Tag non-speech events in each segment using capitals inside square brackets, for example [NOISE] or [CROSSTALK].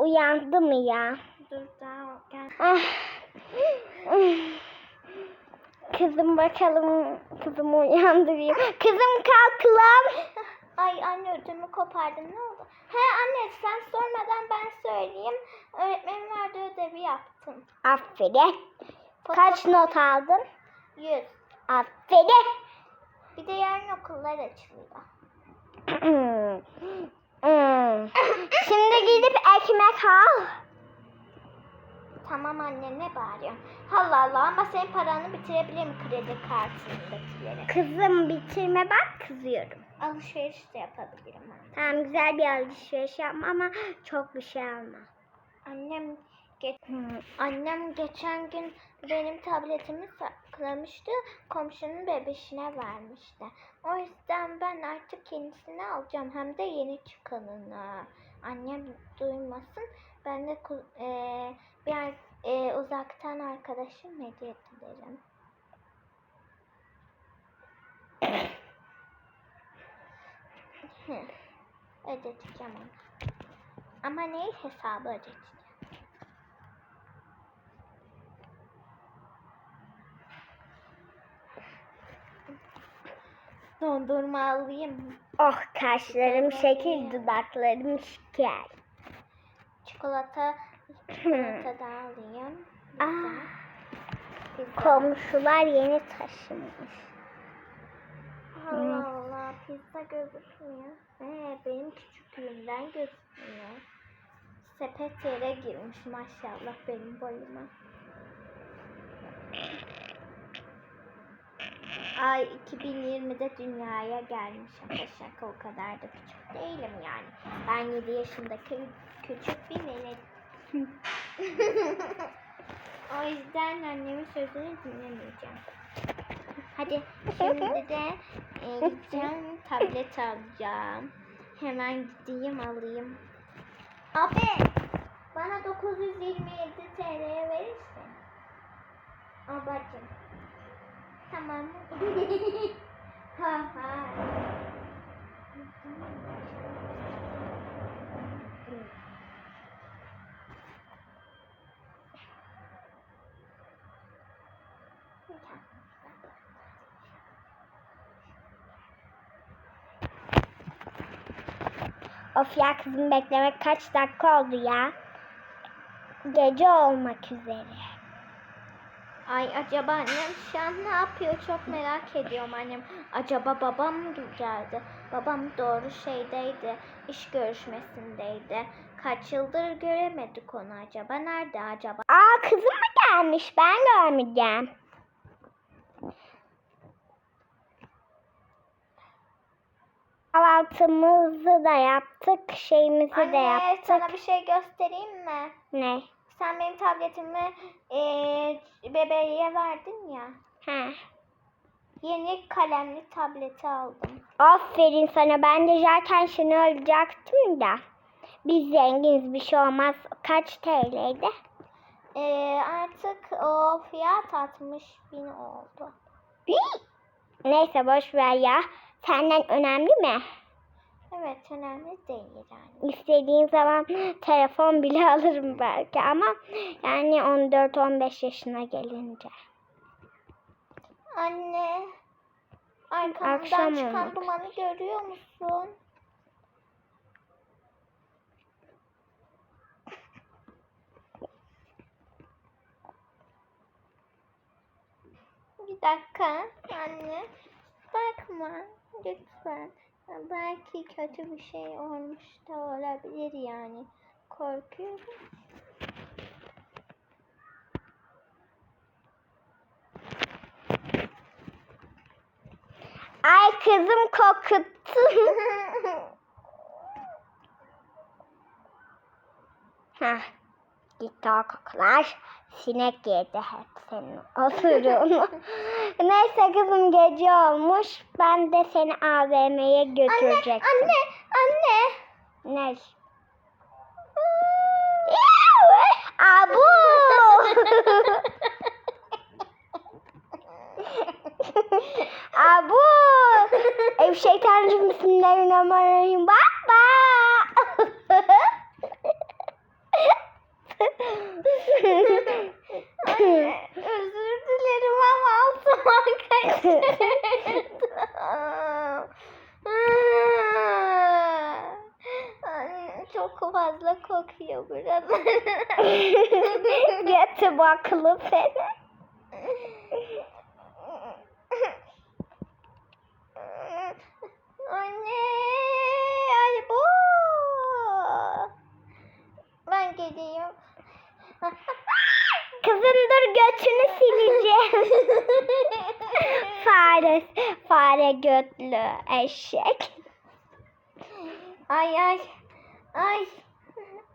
uyandı mı ya? Dur daha gel. Ah. Kızım bakalım kızımı uyandırayım. Kızım kalk lan. [LAUGHS] Ay anne ödümü kopardın ne oldu? He anne sen sormadan ben söyleyeyim. Öğretmenim verdiği ödevi yaptım. Aferin. Kaç not aldın? 100. Aferin. Bir de yarın okullar açılıyor. [CLEARS THROAT] Hmm. Şimdi gidip ekmek al. Tamam anne ne bağırıyorsun? Allah Allah ama senin paranı bitirebilirim kredi kartındakileri. Kızım bitirme bak kızıyorum. Alışveriş de yapabilirim anne. Tamam güzel bir alışveriş yapma ama çok bir şey alma. Annem ge- Hmm. annem geçen gün benim tabletimi saklamıştı. Komşunun bebişine vermişti. O yüzden ben artık yenisini alacağım. Hem de yeni çıkanını. Annem duymasın. Ben de ku- eee, bir ar- eee, uzaktan arkadaşım hediye ederim. Ödeteceğim onu. Ama neyi hesabı ödeteceğim. Dondurma alayım. Oh kaşlarım şekil, dudaklarım şeker. Çikolata, çikolata da alayım. Ah, Pizza. komşular yeni taşınmış. Allah Allah pizza gözükmüyor. Ee, benim küçüklüğümden gözükmüyor. Sepet yere girmiş maşallah benim boyuma. Ay 2020'de dünyaya gelmiş şaka o kadar da küçük değilim yani. Ben 7 yaşındaki küçük bir melek. [LAUGHS] o yüzden annemin sözünü dinlemeyeceğim. Hadi şimdi de e, gideceğim tablet alacağım. Hemen gideyim alayım. Abi bana 927 TL'ye verirsin. Abacım. Tamam. [LAUGHS] ha ha. Of ya kızım beklemek kaç dakika oldu ya. Gece olmak üzere. Ay acaba annem şu an ne yapıyor çok merak ediyorum annem. Acaba babam mı geldi? Babam doğru şeydeydi. iş görüşmesindeydi. Kaç yıldır göremedik onu acaba. Nerede acaba? Aa kızım mı gelmiş? Ben görmeyeceğim. Kahvaltımızı da yaptık, şeyimizi de Anne yaptık. sana bir şey göstereyim mi? Ne? Sen benim tabletimi eee bebeğe verdin ya. Ha. Yeni kalemli tableti aldım. Aferin sana. Ben de zaten seni alacaktım da. Biz zenginiz bir şey olmaz. Kaç TL'ydi? Eee artık o fiyat 60 bin oldu. Neyse boş ver ya. Senden önemli mi? Evet önemli değil yani. İstediğin zaman telefon bile alırım belki ama yani 14-15 yaşına gelince. Anne. Arkamdan Akşam çıkan oldu. dumanı görüyor musun? Bir dakika anne. Bakma lütfen. Belki kötü bir şey olmuş da olabilir yani. Korkuyorum. Ay kızım kokuttu. [LAUGHS] kokular. Sinek yedi hep senin osuruğunu. [LAUGHS] Neyse kızım gece olmuş. Ben de seni AVM'ye anne, götürecektim. anne, anne. Ne? [LAUGHS] Abu! [LAUGHS] Abu! Ev şeytancım bismillahirrahmanirrahim. Baba! Fazla kokuyor buralar. [LAUGHS] Götü baklı seni. [LAUGHS] Anne, ay bu. Ben geliyorum. [LAUGHS] Kızım dur götünü sileceğim. fare, fare götlü eşek. ay ay ay.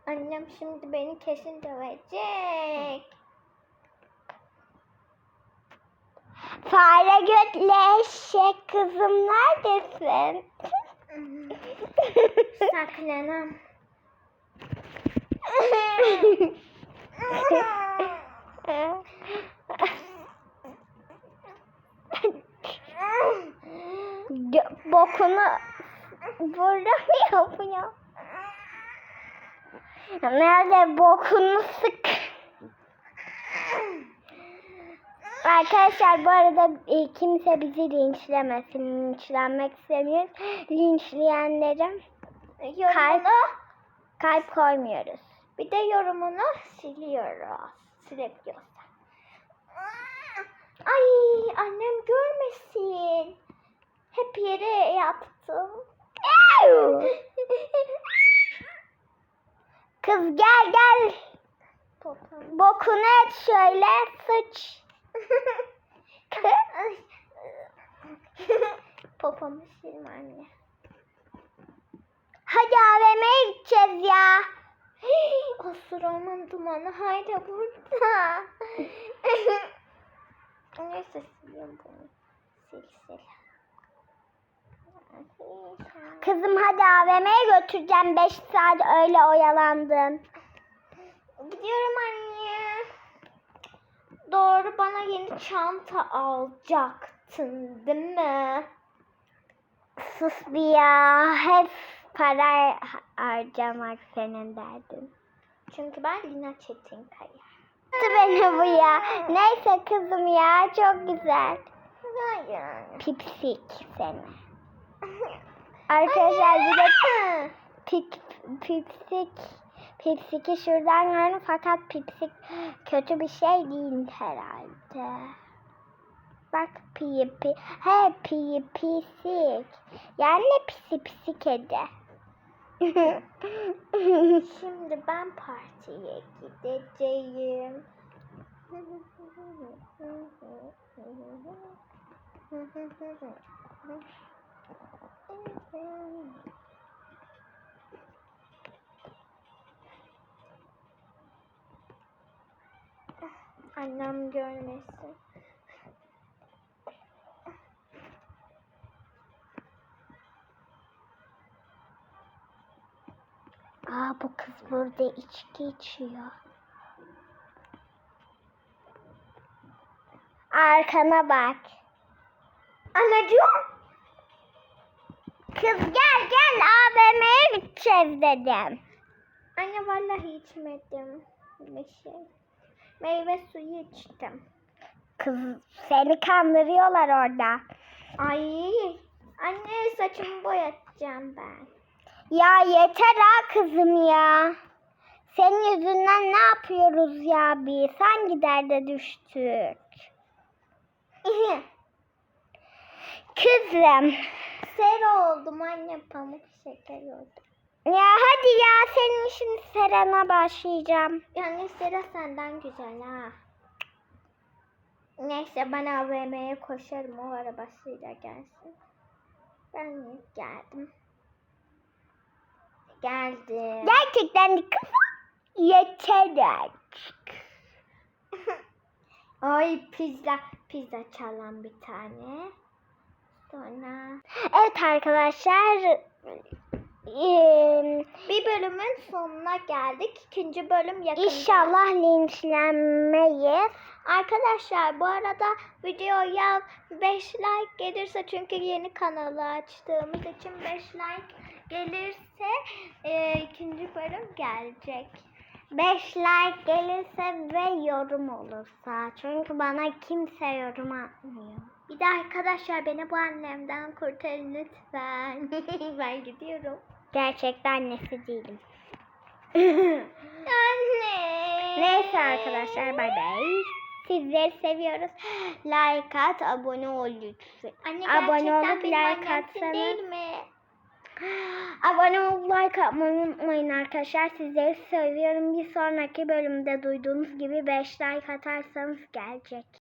Annem şimdi beni kesin dövecek. Fare götlü eşek kızım neredesin? [LAUGHS] Saklanam. Gö- Bokunu burada mı yapıyor? Nerede bokunu sık? Arkadaşlar bu arada e, kimse bizi linçlemesin. Linçlenmek istemiyoruz. Linçleyenlerim Yorumunu kalp koymuyoruz. bir de yorumunu siliyoruz. Silebiliyoruz. Ay annem görmesin. Hep yere yaptım. Kız gel gel. Popom. Bokunu et şöyle sıç. [LAUGHS] Popomu silme anne. Hadi AVM'ye gideceğiz ya. [GASPS] o suramın dumanı hala burada. [LAUGHS] Neyse siliyorum bunu. Sil sil. Kızım hadi AVM'ye götüreceğim. 5 saat öyle oyalandın. Gidiyorum anne. Doğru bana yeni çanta alacaktın değil mi? Sus bir ya. Hep para harcamak senin derdin. Çünkü ben Lina Çetinkaya. Beni bu ya. Neyse kızım ya çok güzel. Hayır. Pipsik seni. Arkadaşlar bir de pip, pipsik pipsiki şuradan gördüm fakat pipsik kötü bir şey değil herhalde. Bak pi pi he pi pisik. Yani pisi pisi kedi. [LAUGHS] Şimdi ben partiye gideceğim. [LAUGHS] Annem görmesin. Aa bu kız burada içki içiyor. Arkana bak. Anacığım. Kız gel gel AVM'ye gideceğiz dedim. Anne vallahi içmedim bir şey. Meyve suyu içtim. Kız seni kandırıyorlar orada. Ay anne saçımı boyatacağım ben. Ya yeter ha kızım ya. Senin yüzünden ne yapıyoruz ya biz? Hangi derde düştük? [LAUGHS] Kızım. Sera oldum anne pamuk şeker oldum. Ya hadi ya senin şimdi Serena başlayacağım. Yani Sera senden güzel ha. Neyse ben AVM'ye koşarım o arabasıyla gelsin. Ben geldim. Geldim. Gerçekten de kız yeter artık. [LAUGHS] Ay pizza, pizza çalan bir tane. Sonra Evet arkadaşlar. bir bölümün sonuna geldik. İkinci bölüm yakında. İnşallah linçlenmeyiz. Arkadaşlar bu arada videoya 5 like gelirse çünkü yeni kanalı açtığımız için 5 like gelirse e, ikinci bölüm gelecek. 5 like gelirse ve yorum olursa. Çünkü bana kimse yorum atmıyor. Bir de arkadaşlar beni bu annemden kurtarın lütfen. [LAUGHS] ben gidiyorum. Gerçekten annesi değilim. [LAUGHS] Anne. Neyse arkadaşlar bay bay. Sizleri seviyoruz. [GASPS] Like at, abone ol lütfen. Anne abone olup like annemsin değil atsanız. mi? [GASPS] Abone olup like atmayı unutmayın arkadaşlar. Sizleri seviyorum. Bir sonraki bölümde duyduğunuz gibi 5 like atarsanız gelecek.